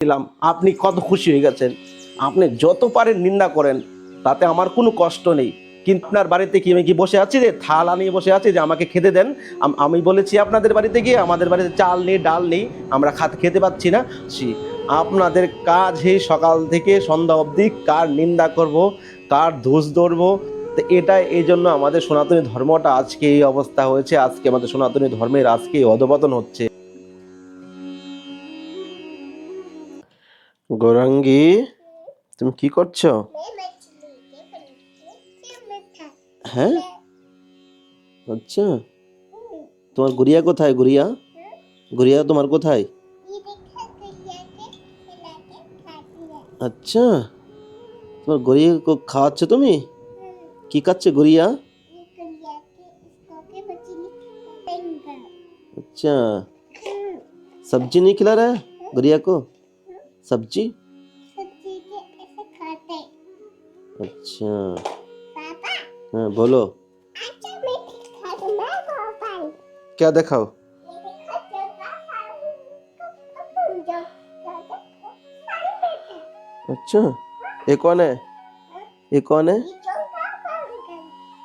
দিলাম, আপনি কত খুশি হয়ে গেছেন। আপনি যত পারেন নিন্দা করেন, তাতে আমার কোনো কষ্ট নেই। কিন্তু আপনার বাড়িতে কি আমি কি বসে আছি যে, থাল নিয়ে বসে আছি যে, আমাকে খেতে দেন? আম- বলেছি আপনাদের বাড়িতে গিয়ে, আমাদের বাড়িতে চাল নেই, ডাল নেই, আমরা খাত খেতে পাচ্ছি না। আপনাদের কাজ হে সকাল থেকে সন্ধ্যা অবধি কার নিন্দা করব, কার ধুস ধরবো? তো এটা এই জন্য আমাদের সনাতনী ধর্মটা আজকে এই অবস্থা হয়েছে, আজকে আমাদের সনাতনী ধর্মের আজকে অধপতন হচ্ছে। গৌরাঙ্গী তুমি কি করছো হ্যাঁ আচ্ছা তোমার গুড়িয়া কোথায় গুড়িয়া গুড়িয়া তোমার কোথায় আচ্ছা তোমার গড়িয়া খাওয়াচ্ছ তুমি কি খাচ্ছে গড়িয়া अच्छा सब्जी नहीं खिला रहा है गुड़िया को सब्जी अच्छा। पापा। हाँ बोलो। क्या दिखाओ? अच्छा। ये कौन है? ये कौन है?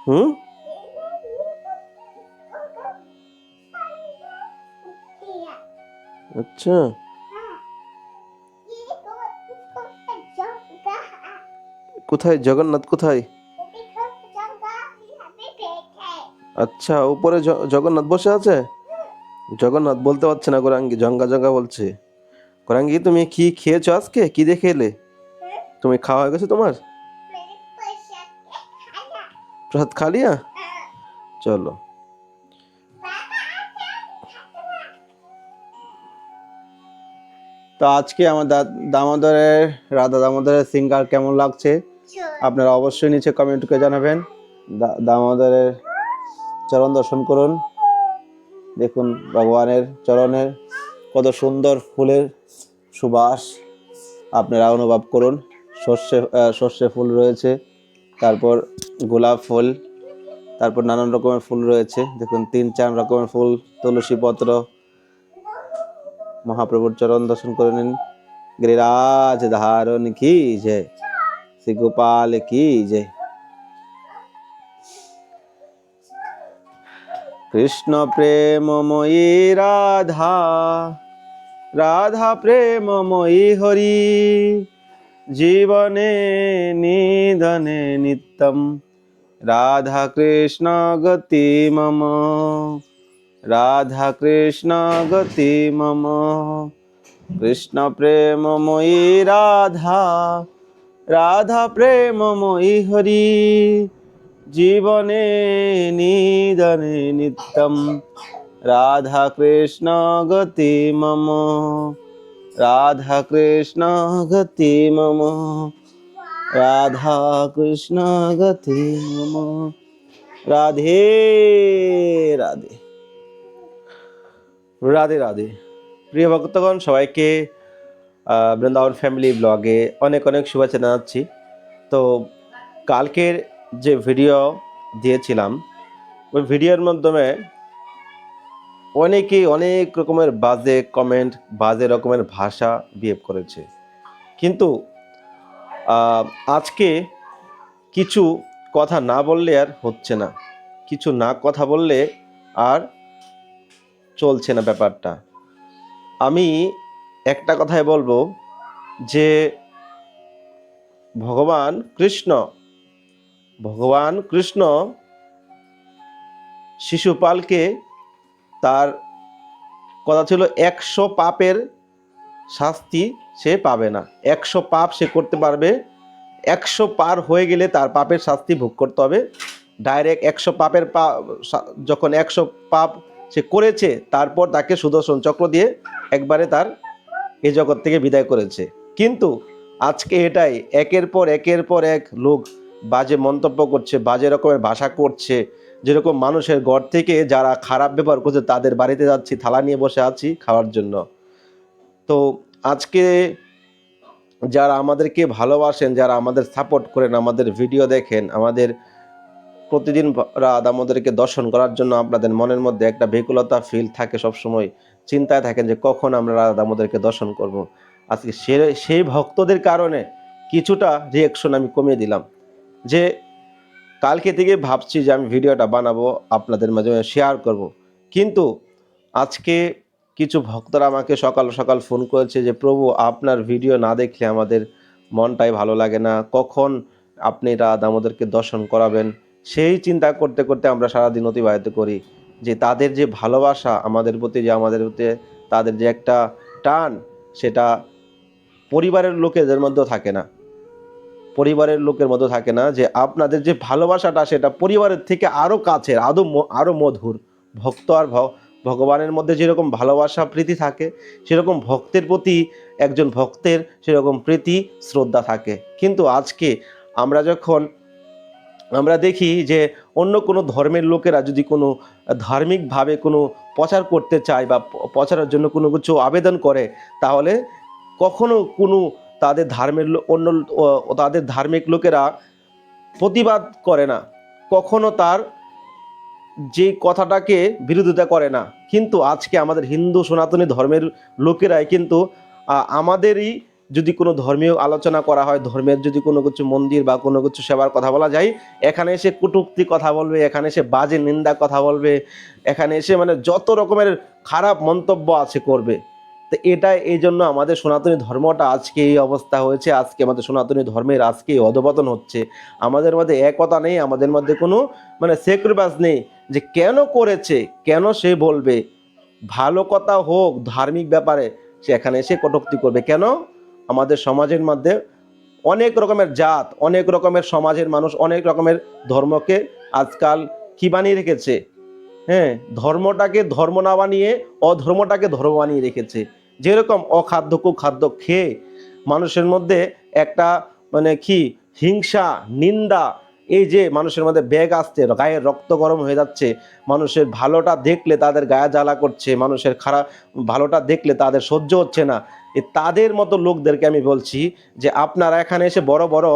हम्म? अच्छा। কোথায়? জগন্নাথ কোথায়? আচ্ছা উপরে জগন্নাথ বসে আছে? জগন্নাথ বলতে পারছে না গোরাঙ্গি, জঙ্গা জঙ্গা বলছে। গোরাঙ্গি, তুমি কি খেয়েছো আজকে? কি দেখে এলে তুমি খাওয়া হয়ে গেছে তোমার? প্রসাদ খালিয়া চলো। তো আজকে আমার দামোদরের, রাধা দামোদরের সিঙ্গার কেমন লাগছে? আপনারা অবশ্যই নিচে কমেন্ট করে জানাবেন দামোদরের চরণ দর্শন করুন। দেখুন ভগবানের চরণের কত সুন্দর ফুলের সুবাস আপনারা অনুভব করুন। সর্ষে সর্ষে ফুল রয়েছে, তারপর গোলাপ ফুল, তারপর নানান রকমের ফুল রয়েছে। দেখুন তিন চার রকমের ফুল তুলসী পত্র মহাপ্রভুর চরণ দর্শন করে নিন। গিরিরাজ ধারণ কি জয়। শ্রী গোপাল কি জয় কৃষ্ণ প্রেমময়ী রাধা রাধা প্রেমময়ী হরি, জীবনে নিধনে নিত্যম, রাধা কৃষ্ণ গতি মম, রাধা কৃষ্ণ গতি মম। কৃষ্ণ প্রেমময়ী রাধা রাধা প্রেমময়ী হরি জীবনে নিদনে নিত্যম। রাধা কৃষ্ণ গতি মম, রাধা কৃষ্ণ গতি মম, রাধা কৃষ্ণ গতি মম। রাধে রাধে। রাধে রাধে। প্রিয় ভক্তগণ, সবাইকে বৃন্দাবন ফ্যামিলি ব্লগে অনেক অনেক শুভেচ্ছা জানাচ্ছি। তো কালকের যে ভিডিও দিয়েছিলাম, ওই ভিডিওর মাধ্যমে অনেকেই অনেক রকমের বাজে কমেন্ট বাজে রকমের ভাষা বিহেভ করেছে। কিন্তু আজকে কিছু কথা না বললে আর হচ্ছে না। কিছু না কথা বললে আর চলছে না ব্যাপারটা। আমি একটা কথাই বলব যে ভগবান কৃষ্ণ ভগবান কৃষ্ণ শিশুপালকে তার কথা ছিল একশো পাপের শাস্তি সে পাবে না। একশো পাপ সে করতে পারবে, একশো পার হয়ে গেলে তার পাপের শাস্তি ভোগ করতে হবে। ডাইরেক্ট একশো পাপের পা যখন একশো পাপ সে করেছে, তারপর তাকে সুদর্শন চক্র দিয়ে একবারে তার এই জগৎ থেকে বিদায় করেছে। কিন্তু আজকে এটাই, একের পর একের পর এক লোক বাজে মন্তব্য করছে, বাজে রকমের ভাষা করছে, যেরকম মানুষের ঘর থেকে যারা খারাপ ব্যবহার করছে তাদের বাড়িতে যাচ্ছি, থালা নিয়ে বসে আছি খাওয়ার জন্য। তো আজকে যারা আমাদেরকে ভালোবাসেন, যারা আমাদের সাপোর্ট করেন, আমাদের ভিডিও দেখেন, আমাদের প্রতিদিন রাত আমাদেরকে দর্শন করার জন্য আপনাদের মনের মধ্যে একটা বেকুলতা ফিল থাকে সব সময় চিন্তায় থাকেন যে কখন আমরা রাত আমাদেরকে দর্শন করব। আজকে সে সেই ভক্তদের কারণে কিছুটা রিয়েকশন আমি কমিয়ে দিলাম। যে কালকে থেকে ভাবছি যে আমি ভিডিওটা বানাবো, আপনাদের মাঝে শেয়ার করব। কিন্তু আজকে কিছু ভক্তরা আমাকে সকাল সকাল ফোন করেছে যে, প্রভু, আপনার ভিডিও না দেখলে আমাদের মনটাই ভালো লাগে না। কখন আপনি রাত আমাদেরকে দর্শন করাবেন? সেই চিন্তা করতে করতে আমরা সারাদিন অতিবাহিত করি। যে তাদের যে ভালোবাসা আমাদের প্রতি, যে আমাদের প্রতি তাদের যে একটা টান, সেটা পরিবারের লোকেদের মধ্যেও থাকে না। পরিবারের লোকের মধ্যে থাকে না যে আপনাদের যে ভালোবাসাটা, সেটা পরিবারের থেকে আরও কাছের আরও আরও মধুর। ভক্ত আর ভগবানের মধ্যে যেরকম ভালোবাসা, প্রীতি থাকে, সেরকম ভক্তের প্রতি, একজন ভক্তের সেরকম প্রীতি, শ্রদ্ধা থাকে। কিন্তু আজকে আমরা যখন আমরা দেখি যে অন্য কোনো ধর্মের লোকেরা যদি কোনো ধার্মিকভাবে কোনো প্রচার করতে চায় বা প্রচারের জন্য কোনো কিছু আবেদন করে, তাহলে কখনো কোনো তাদের ধর্মের অন্য তাদের ধার্মিক লোকেরা প্রতিবাদ করে না। কখনো তার যে কথাটাকে বিরোধিতা করে না। কিন্তু আজকে আমাদের হিন্দু সনাতনী ধর্মের লোকেরাই কিন্তু আমাদেরই যদি কোনো ধর্মীয় আলোচনা করা হয়, ধর্মের যদি কোনো কিছু মন্দির বা কোনো কিছু সেবার কথা বলা যায়, এখানে এসে কটূক্তি কথা বলবে, এখানে এসে বাজে নিন্দা কথা বলবে, এখানে এসে মানে যত রকমের খারাপ মন্তব্য আছে করবে। তো এটা এই জন্য আমাদের সনাতনী ধর্মটা আজকে এই অবস্থা হয়েছে, আজকে আমাদের সনাতনী ধর্মের আজকে অধপতন হচ্ছে। আমাদের মধ্যে একতা নেই, আমাদের মধ্যে কোনো মানে সেক্রিফাইস নেই যে কেন করেছে, কেন সে বলবে। ভালো কথা হোক, ধার্মিক ব্যাপারে সে এখানে এসে কটূক্তি করবে। কেন? আমাদের সমাজের মধ্যে অনেক রকমের জাত, অনেক রকমের সমাজের মানুষ, অনেক রকমের ধর্মকে আজকাল কী বানিয়ে রেখেছে? হ্যাঁ ধর্মটাকে ধর্ম না বানিয়ে অধর্মটাকে ধর্ম বানিয়ে রেখেছে। যেরকম অখাদ্য, কুখাদ্য খেয়ে মানুষের মধ্যে একটা মানে কি হিংসা, নিন্দা এই যে মানুষের মধ্যে ব্যাগ আসছে, গায়ের রক্ত গরম হয়ে যাচ্ছে, মানুষের ভালোটা দেখলে তাদের গায়ে জ্বালা করছে, মানুষের খারাপ ভালোটা দেখলে তাদের সহ্য হচ্ছে না। তাদের মতো লোকদেরকে আমি বলছি যে আপনারা এখানে এসে বড় বড়,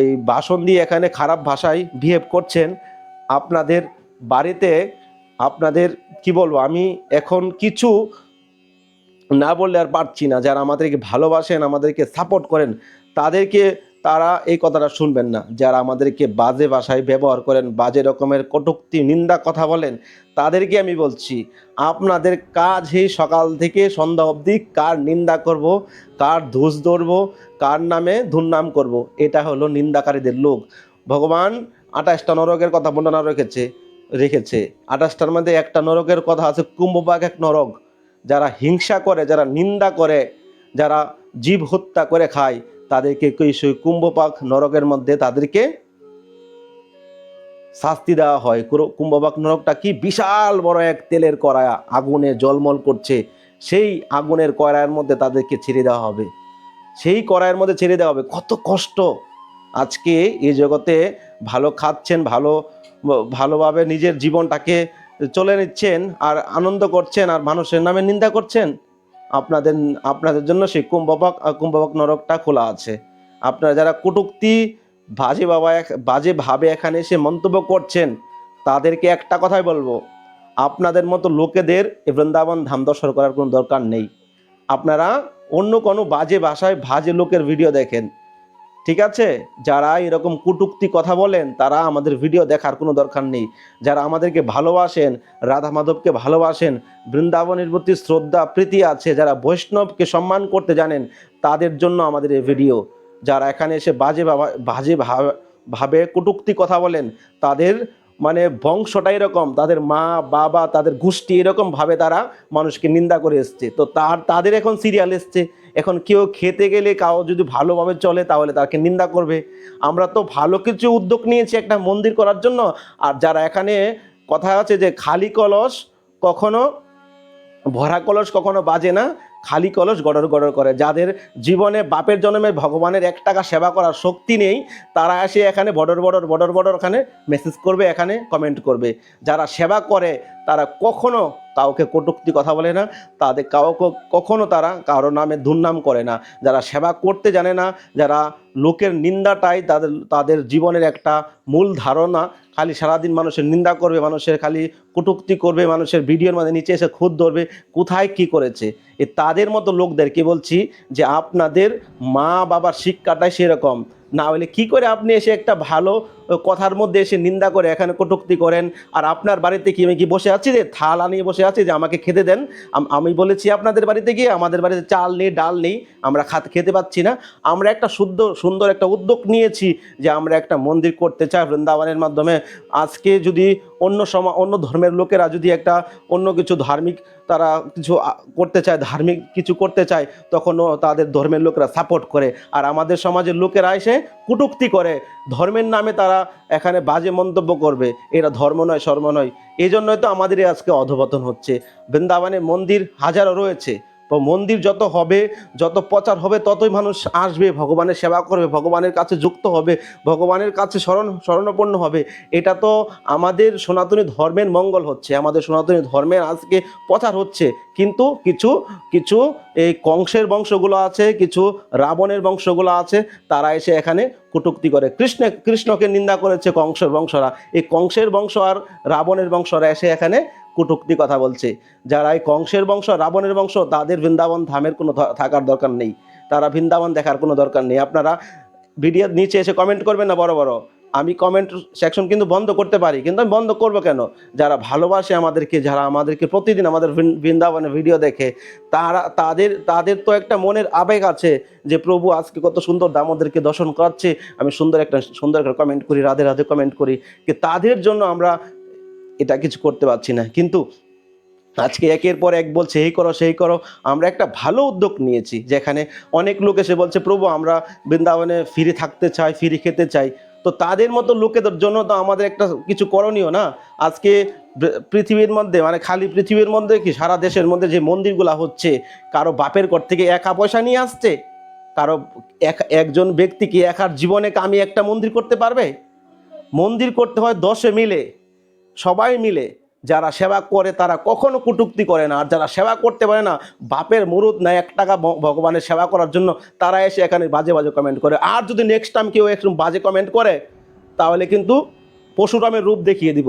এই বাসন দিয়ে এখানে খারাপ ভাষায় বিহেভ করছেন, আপনাদের বাড়িতে আপনাদের, কি বলব, আমি এখন কিছু না বললে আর পারছি না। যারা আমাদেরকে ভালোবাসেন, আমাদেরকে সাপোর্ট করেন, তাদেরকে তারা এই কথাটা শুনবেন না। যারা আমাদেরকে বাজে ভাষায় ব্যবহার করেন, বাজে রকমের কটুক্তি, নিন্দা কথা বলেন, তাদেরকে আমি বলছি, আপনাদের কাজ এই সকাল থেকে সন্ধ্যা অবধি কার নিন্দা করব, কার ধুস ধরব, কার নামে দুর্নাম করব, এটা হলো নিন্দাকারীদের লোক। ভগবান আঠাশটা নরকের কথা বর্ণনা রেখেছে রেখেছে। আঠাশটার মধ্যে একটা নরকের কথা আছে কুম্ভবাগ এক নরক। যারা হিংসা করে, যারা নিন্দা করে, যারা জীব হত্যা করে খায় তাদেরকে সেই কুম্ভপাক নরকের মধ্যে তাদেরকে শাস্তি দেওয়া হয়। কুম্ভপাক নরকটা কি? বিশাল বড় এক তেলের কড়াই আগুনে জলমল করছে। সেই আগুনের কড়াইয়ের মধ্যে তাদেরকে ছেড়ে দেওয়া হবে। সেই কড়াইয়ের মধ্যে ছেড়ে দেওয়া হবে। কত কষ্ট! আজকে এই জগতে ভালো খাচ্ছেন, ভালো, ভালোভাবে নিজের জীবনটাকে চলে নিচ্ছেন, আর আনন্দ করছেন, আর মানুষের নামে নিন্দা করছেন। আপনাদের আপনাদের জন্য সেই কুম্ভবাক কুম্ভবাক নরকটা খোলা আছে। আপনারা যারা কটুক্তি, বাজে বাবা বাজে ভাবে এখানে এসে মন্তব্য করছেন, তাদেরকে একটা কথাই বলব। আপনাদের মতো লোকেদের বৃন্দাবন ধাম দর্শন করার কোনো দরকার নেই। আপনারা অন্য কোনো বাজে ভাষায় বাজে লোকের ভিডিও দেখেন। ঠিক আছে? যারা এরকম কুটুক্তি কথা বলেন, তারা আমাদের ভিডিও দেখার কোনো দরকার নেই। যারা আমাদেরকে ভালোবাসেন, রাধা মাধবকে ভালোবাসেন, বৃন্দাবনের প্রতি শ্রদ্ধা, প্রীতি আছে, যারা বৈষ্ণবকে সম্মান করতে জানেন, তাদের জন্য আমাদের এই ভিডিও যারা এখানে এসে বাজে বাজে ভাবে কটুক্তি কথা বলেন, তাদের মানে বংশটা এরকম, তাদের মা, বাবা, তাদের গোষ্ঠী এরকম ভাবে তারা মানুষকে নিন্দা করে এসছে। তো তার, তাদের এখন সিরিয়াল এসছে। এখন কেউ খেতে গেলে কাউ যদি ভালোভাবে চলে, তাহলে তাকে নিন্দা করবে। আমরা তো ভালো কিছু উদ্যোগ নিয়েছি একটা মন্দির করার জন্য। আর যারা এখানে কথা আছে যে খালি কলস কখনো, ভরা কলস কখনো বাজে না। খালি কলস গড়র গড়র করে। যাদের জীবনে বাপের জন্মে ভগবানের এক টাকা সেবা করার শক্তি নেই, তারা এসে এখানে বর্ডর বডর বডর বর্ডর ওখানে মেসেজ করবে, এখানে কমেন্ট করবে। যারা সেবা করে তারা কখনো কাউকে কটুক্তি কথা বলে না, তাদের কাউকে কখনো তারা কারও নামে দুর্নাম করে না। যারা সেবা করতে জানে না, যারা লোকের নিন্দাটাই তাদের তাদের জীবনের একটা মূল ধারণা, খালি সারাদিন মানুষের নিন্দা করবে, মানুষের খালি কটুক্তি করবে, মানুষের ভিডিওর মধ্যে নিচে এসে খুদ ধরবে, কোথায় কি করেছে? এ তাদের মতো লোকদেরকে বলছি যে আপনাদের মা বাবার শিক্ষাটাই সেরকম। না হলে কি করে আপনি এসে একটা ভালো কথার মধ্যে এসে নিন্দা করে, এখানে কটুক্তি করেন। আর আপনার বাড়িতে কি আমি কি বসে আছি যে, থালা নিয়ে বসে আছি যে, আমাকে খেতে দেন? আম- আমি বলেছি আপনাদের বাড়িতে গিয়ে, আমাদের বাড়িতে চাল নেই, ডাল নেই, আমরা খাত- খেতে পাচ্ছি না। আমরা একটা শুদ্ধ, সুন্দর একটা উদ্যোগ নিয়েছি যে, আমরা একটা মন্দির করতে চাই বৃন্দাবনের মাধ্যমে। আজকে যদি অন্য সমা, অন্য ধর্মের লোকেরা যদি একটা অন্য কিছু ধার্মিক, তারা কিছু করতে চায়, ধার্মিক কিছু করতে চায়, তখনও তাদের ধর্মের লোকেরা সাপোর্ট করে। আর আমাদের সমাজের লোকেরা এসে কটুক্তি করে। ধর্মের নামে তারা এখানে বাজে মন্তব্য করবে, এরা ধর্ম নয়, শর্ম নয়। এই জন্যই তো আমাদের আজকে অধপতন হচ্ছে। বৃন্দাবনে মন্দির হাজারো রয়েছে। তো মন্দির যত হবে, যত প্রচার হবে, ততই মানুষ আসবে, ভগবানের সেবা করবে, ভগবানের কাছে যুক্ত হবে, ভগবানের কাছে স্মরণ, স্মরণাপন্ন হবে। এটা তো আমাদের সনাতনী ধর্মের মঙ্গল হচ্ছে, আমাদের সনাতনী ধর্মের আজকে প্রচার হচ্ছে। কিন্তু কিছু কিছু এই কংসের বংশগুলো আছে, কিছু রাবণের বংশগুলো আছে, তারা এসে এখানে কটুক্তি করে। কৃষ্ণ, কৃষ্ণকে নিন্দা করেছে কংসের বংশরা। এই কংসের বংশ আর রাবণের বংশরা এসে এখানে কটুক্তি কথা বলছে। যারা এই কংসের বংশ, রাবণের বংশ, তাদের বৃন্দাবন ধামের কোনো থাকার দরকার নেই। তারা বৃন্দাবন দেখার কোনো দরকার নেই। আপনারা ভিডিওর নিচে এসে কমেন্ট করবেন না বড় বড়। আমি কমেন্ট সেকশন কিন্তু বন্ধ করতে পারি, কিন্তু আমি বন্ধ করব কেন? যারা ভালোবাসে আমাদেরকে, যারা আমাদেরকে প্রতিদিন আমাদের বৃন্দাবনে ভিডিও দেখে, তারা, তাদের তাদের তো একটা মনের আবেগ আছে যে, প্রভু আজকে কত সুন্দর দামোদেরকে দর্শন করাচ্ছে। আমি সুন্দর একটা সুন্দর একটা কমেন্ট করি, রাধে রাধে কমেন্ট করি। কি তাদের জন্য আমরা এটা কিছু করতে পারছি না। কিন্তু আজকে একের পর এক বলছে এই করো, সেই করো। আমরা একটা ভালো উদ্যোগ নিয়েছি, যেখানে অনেক লোক এসে বলছে, প্রভু, আমরা বৃন্দাবনে ফিরে থাকতে চাই, ফিরে খেতে চাই। তো তাদের মতো লোকেদের জন্য তো আমাদের একটা কিছু করণীয় না? আজকে পৃথিবীর মধ্যে মানে খালি পৃথিবীর মধ্যে কি, সারা দেশের মধ্যে যে মন্দিরগুলো হচ্ছে, কারও বাপের ঘর থেকে একা পয়সা নিয়ে আসছে? কারও এক, একজন ব্যক্তি কি একার জীবনে কামি একটা মন্দির করতে পারবে? মন্দির করতে হয় দশে মিলে। সবাই মিলে যারা সেবা করে তারা কখনো কটুক্তি করে না। আর যারা সেবা করতে পারে না, বাপের মুরুদ না এক টাকা ভগবানের সেবা করার জন্য, তারা এসে এখানে বাজে বাজে কমেন্ট করে। আর যদি নেক্সট টাইম কেউ একটু বাজে কমেন্ট করে, তাহলে কিন্তু পশুরামের রূপ দেখিয়ে দিব।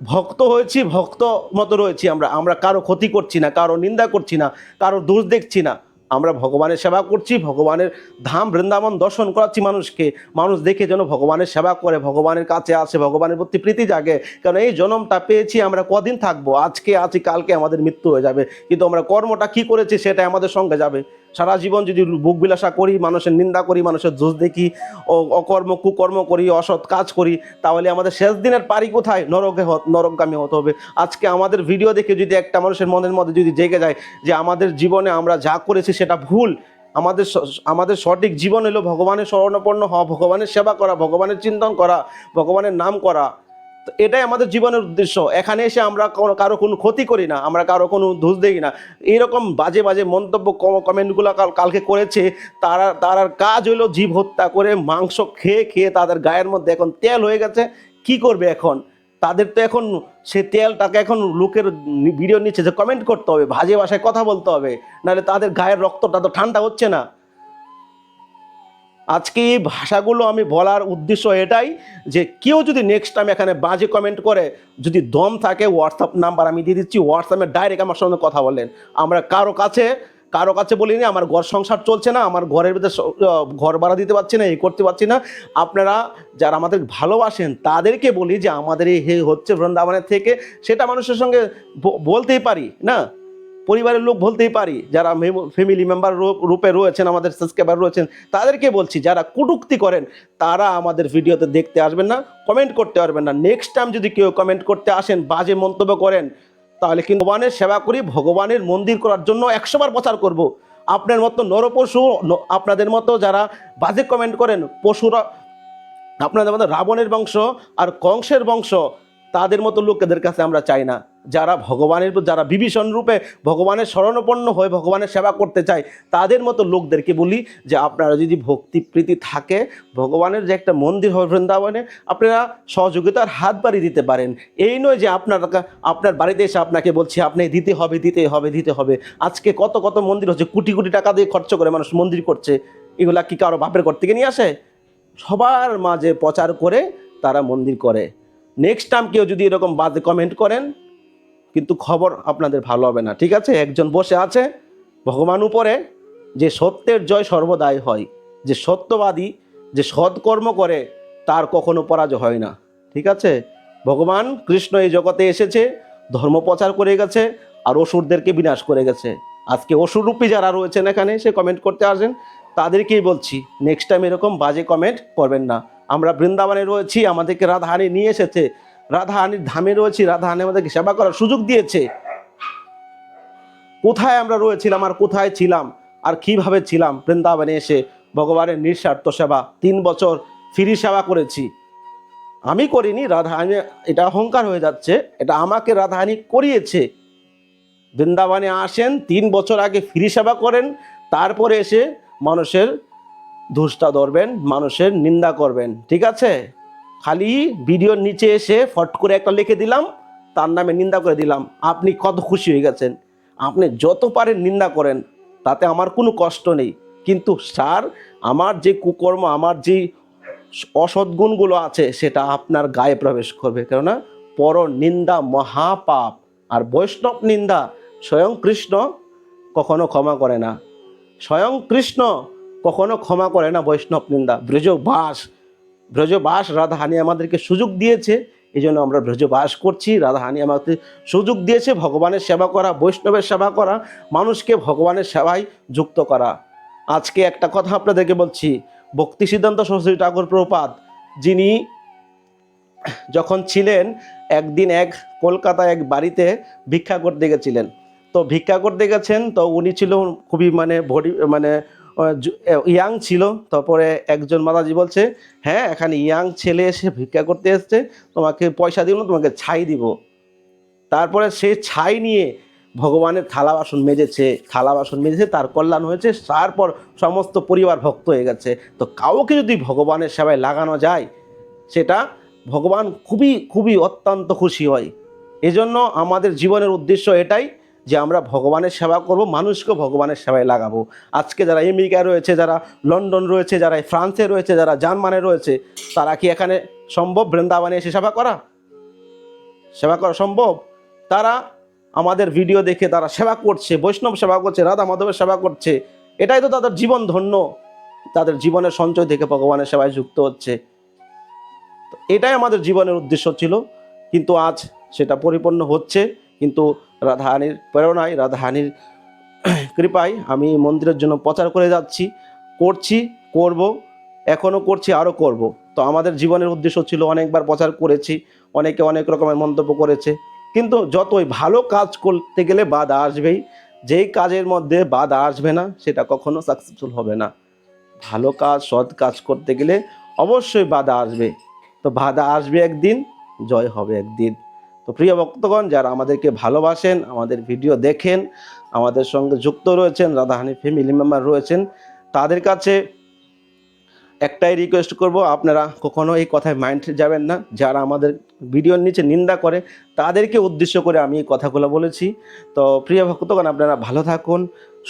ভক্ত হয়েছি, ভক্ত মতো রয়েছি আমরা। আমরা কারও ক্ষতি করছি না, কারও নিন্দা করছি না, কারও দোষ দেখছি না। আমরা ভগবানের সেবা করছি, ভগবানের ধাম বৃন্দাবন দর্শন করাচ্ছি মানুষকে। মানুষ দেখে যেন ভগবানের সেবা করে, ভগবানের কাছে আসে, ভগবানের প্রতি প্রীতি জাগে। কারণ এই জন্মটা পেয়েছি, আমরা কদিন থাকব? আজকে আছি কালকে আমাদের মৃত্যু হয়ে যাবে। কিন্তু আমরা কর্মটা কি করেছি সেটা আমাদের সঙ্গে যাবে। সারা জীবন যদি বুক বিলাসা করি, মানুষের নিন্দা করি, মানুষের দোষ দেখি, ও অকর্ম, কুকর্ম করি, অসৎ কাজ করি, তাহলে আমাদের শেষ দিনের পারি কোথায়? নরকে নরকগামী হতে হবে। আজকে আমাদের ভিডিও দেখে যদি একটা মানুষের মনের মধ্যে যদি জেগে যায় যে আমাদের জীবনে আমরা যা করেছি সেটা ভুল, আমাদের আমাদের সঠিক জীবন হলো ভগবানের শরণাপন্ন হওয়া, ভগবানের সেবা করা, ভগবানের চিন্তন করা, ভগবানের নাম করা তো এটাই আমাদের জীবনের উদ্দেশ্য। এখানে এসে আমরা কোনো, কারও কোনো ক্ষতি করি না, আমরা কারও কোনো দোষ দিই না। এইরকম বাজে বাজে মন্তব্য কমেন্টগুলো কাল, কালকে করেছে, তারা তারার কাজ হলো জীব হত্যা করে মাংস খেয়ে খেয়ে তাদের গায়ের মধ্যে এখন তেল হয়ে গেছে। কি করবে এখন? তাদের তো এখন, সে তেলটাকে এখন লোকের ভিডিও নিচ্ছে যে কমেন্ট করতে হবে ভাজে ভাষায় কথা বলতে হবে। নাহলে তাদের গায়ের রক্তটা তো ঠান্ডা হচ্ছে না। আজকে এই ভাষাগুলো আমি বলার উদ্দেশ্য এটাই যে কেউ যদি নেক্সট টাইম এখানে বাজে কমেন্ট করে, যদি দম থাকে হোয়াটসঅ্যাপ নাম্বার আমি দিয়ে দিচ্ছি হোয়াটসঅ্যাপে ডাইরেক্ট আমার সঙ্গে কথা বলেন আমরা কারও কাছে কারও কাছে বলিনি, আমার ঘর সংসার চলছে না, আমার ঘরের ভিতরে ঘর ভাড়া দিতে পারছি না, এই করতে পারছি না। আপনারা যারা আমাদের ভালোবাসেন, তাদেরকে বলি যে আমাদের এই হচ্ছে বৃন্দাবনের থেকে, সেটা মানুষের সঙ্গে বলতেই পারি, না? পরিবারের লোক বলতেই পারি, যারা ফ্যামিলি মেম্বার রূপে রয়েছেন, আমাদের সাবস্ক্রাইবার রয়েছেন, তাদেরকে বলছি, যারা কটুক্তি করেন, তারা আমাদের ভিডিওতে দেখতে আসবেন না কমেন্ট করতে পারবেন না। নেক্সট টাইম যদি কেউ কমেন্ট করতে আসেন, বাজে মন্তব্য করেন, তাহলে কিন্তু ভগবানের সেবা করি, ভগবানের মন্দির করার জন্য একশোবার প্রচার করব। আপনার মতো নরপশু আপনাদের মতো যারা বাজে কমেন্ট করেন, পশুরা, আপনাদের মতো রাবণের বংশ আর কংসের বংশ তাদের মতো লোকেদের কাছে আমরা চাই না। যারা ভগবানের যারা বিভীষণ রূপে ভগবানের শরণাপন্ন হয়ে ভগবানের সেবা করতে চায়, তাদের মতো লোকদেরকে বলি যে আপনারা যদি ভক্তি প্রীতি থাকে, ভগবানের যে একটা মন্দির হবে বৃন্দাবনে, আপনারা সহযোগিতার হাত বাড়িয়ে দিতে পারেন। এই নয় যে আপনার আপনার বাড়িতে এসে আপনাকে বলছি, আপনি দিতে হবে দিতে হবে দিতে হবে। আজকে কত কত মন্দির হচ্ছে, কোটি কোটি টাকা দিয়ে খরচ করে মানুষ মন্দির করছে। এগুলা কি কারও বাপের ঘর থেকে নিয়ে আসে? সবার মাঝে প্রচার করে তারা মন্দির করে। নেক্সট টাইম কেউ যদি এরকম বাজে কমেন্ট করেন, কিন্তু খবর আপনাদের ভালো হবে না, ঠিক আছে? একজন বসে আছে, ভগবান উপরে, যে সত্যের জয় সর্বদাই হয়, যে সত্যবাদী, যে সৎকর্ম করে, তার কখনো পরাজয় হয় না, ঠিক আছে? ভগবান কৃষ্ণ এই জগতে এসেছে, ধর্ম প্রচার করে গেছে, আর অসুরদেরকে বিনাশ করে গেছে। আজকে অসুররূপী যারা রয়েছেন এখানে সে কমেন্ট করতে আসেন, তাদেরকেই বলছি নেক্সট টাইম এরকম বাজে কমেন্ট করবেন না। আমরা বৃন্দাবনে রয়েছি, আমাদেরকে রাধাহানি নিয়ে এসেছে। রাধাহানির ধামে রয়েছি রাধাহানি আমাদেরকে সেবা করার সুযোগ দিয়েছে। কোথায় আমরা রয়েছিলাম আর কোথায় ছিলাম আর কীভাবে ছিলাম? বৃন্দাবনে এসে ভগবানের নিঃস্বার্থ সেবা, তিন বছর ফিরি সেবা করেছি। আমি করিনি রাধাহানি এটা অহংকার হয়ে যাচ্ছে, এটা আমাকে রাধাহানি করিয়েছে। বৃন্দাবনে আসেন, তিন বছর আগে ফিরি সেবা করেন, তারপরে এসে মানুষের ধুসটা ধরবেন, মানুষের নিন্দা করবেন, ঠিক আছে? খালি ভিডিওর নিচে এসে ফট করে একটা লিখে দিলাম, তার নামে নিন্দা করে দিলাম, আপনি কত খুশি হয়ে গেছেন? আপনি যত পারেন নিন্দা করেন, তাতে আমার কোনো কষ্ট নেই। কিন্তু স্যার, আমার যে কুকর্ম, আমার যে অসদ্গুণগুলো আছে, সেটা আপনার গায়ে প্রবেশ করবে। কেননা পর নিন্দা মহাপাপ, আর বৈষ্ণব নিন্দা স্বয়ং কৃষ্ণ কখনো ক্ষমা করে না। স্বয়ং কৃষ্ণ কখনো ক্ষমা করে না বৈষ্ণব নিন্দা। ব্রজবাস ব্রজবাস রাধাহানি আমাদেরকে সুযোগ দিয়েছে এই জন্য আমরা ব্রজবাস করছি। রাধাহানি আমাদের সুযোগ দিয়েছে, ভগবানের সেবা করা, বৈষ্ণবের সেবা করা, মানুষকে ভগবানের সেবায় যুক্ত করা। আজকে একটা কথা আপনাদেরকে বলছি, ভক্তি সিদ্ধান্ত সরস্বতী ঠাকুর প্রপাত যিনি যখন ছিলেন, একদিন এক কলকাতায় এক বাড়িতে ভিক্ষা করতে গেছিলেন। তো ভিক্ষা করতে গেছেন, তো উনি ছিল খুবই মানে ভরি মানে ইয়াং ছিল। তারপরে একজন মাতাজি বলছে হ্যাঁ এখানে ইয়াং ছেলে এসে ভিক্ষা করতে এসছে, তোমাকে পয়সা দিব না, তোমাকে ছাই দিব। তারপরে সে ছাই নিয়ে ভগবানের থালা বাসন মেজেছে, থালা বাসন মেজেছে, তার কল্যাণ হয়েছে তারপর সমস্ত পরিবার ভক্ত হয়ে গেছে। তো কাউকে যদি ভগবানের সেবায় লাগানো যায়, সেটা ভগবান খুবই খুবই অত্যন্ত খুশি হয়। এজন্য আমাদের জীবনের উদ্দেশ্য এটাই যে আমরা ভগবানের সেবা করব মানুষকে ভগবানের সেবায় লাগাবো। আজকে যারা আমেরিকায় রয়েছে, যারা লন্ডন রয়েছে, যারা ফ্রান্সে রয়েছে, যারা জার্মানে রয়েছে, তারা কি এখানে সম্ভব বৃন্দাবনে এসে সেবা করা? সেবা করা সম্ভব? তারা আমাদের ভিডিও দেখে তারা সেবা করছে, বৈষ্ণব সেবা করছে, রাধা মাধবের সেবা করছে। এটাই তো তাদের জীবন ধন্য। তাদের জীবনের সঞ্চয় থেকে ভগবানের সেবায় যুক্ত হচ্ছে। এটাই আমাদের জীবনের উদ্দেশ্য ছিল। কিন্তু আজ সেটা পরিপূর্ণ হচ্ছে। কিন্তু রাধাহানির প্রেরণায় রাধাহানির কৃপায় আমি মন্দিরের জন্য প্রচার করে যাচ্ছি, করছি, করব, এখনও করছি, আরও করব। তো আমাদের জীবনের উদ্দেশ্য ছিল অনেকবার প্রচার করেছি, অনেকে অনেক রকমের মন্তব্য করেছে। কিন্তু যতই ভালো কাজ করতে গেলে বাধা আসবেই, যেই কাজের মধ্যে বাধা আসবে না, সেটা কখনো সাকসেসফুল হবে না। ভালো কাজ, সৎ কাজ করতে গেলে অবশ্যই বাধা আসবে। তো বাধা আসবে একদিন, জয় হবে একদিন। তো প্রিয় ভক্তগণ, যারা আমাদেরকে ভালোবাসেন, আমাদের ভিডিও দেখেন, আমাদের সঙ্গে যুক্ত রয়েছেন, রাধাহানি ফ্যামিলি মেম্বার রয়েছেন, তাদের কাছে একটাই রিকোয়েস্ট করব, আপনারা কখনো এই কথায় মাইন্ড যাবেন না। যারা আমাদের ভিডিওর নিচে নিন্দা করে, তাদেরকে উদ্দেশ্য করে আমি এই কথাগুলো বলেছি। তো প্রিয় ভক্তগণ, আপনারা ভালো থাকুন,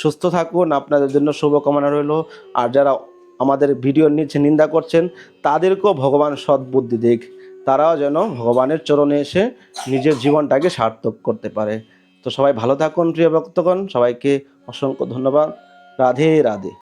সুস্থ থাকুন, আপনাদের জন্য শুভকামনা রইল। আর যারা আমাদের ভিডিওর নিচে নিন্দা করছেন, তাদেরকেও ভগবান সদ্বুদ্ধি দিক। তারাও যেন ভগবানের চরণে এসে নিজের জীবনটাকে সার্থক করতে পারে। তো সবাই ভালো থাকুন, প্রিয় ভক্তগণ। সবাইকে অসংখ্য ধন্যবাদ। রাধে রাধে।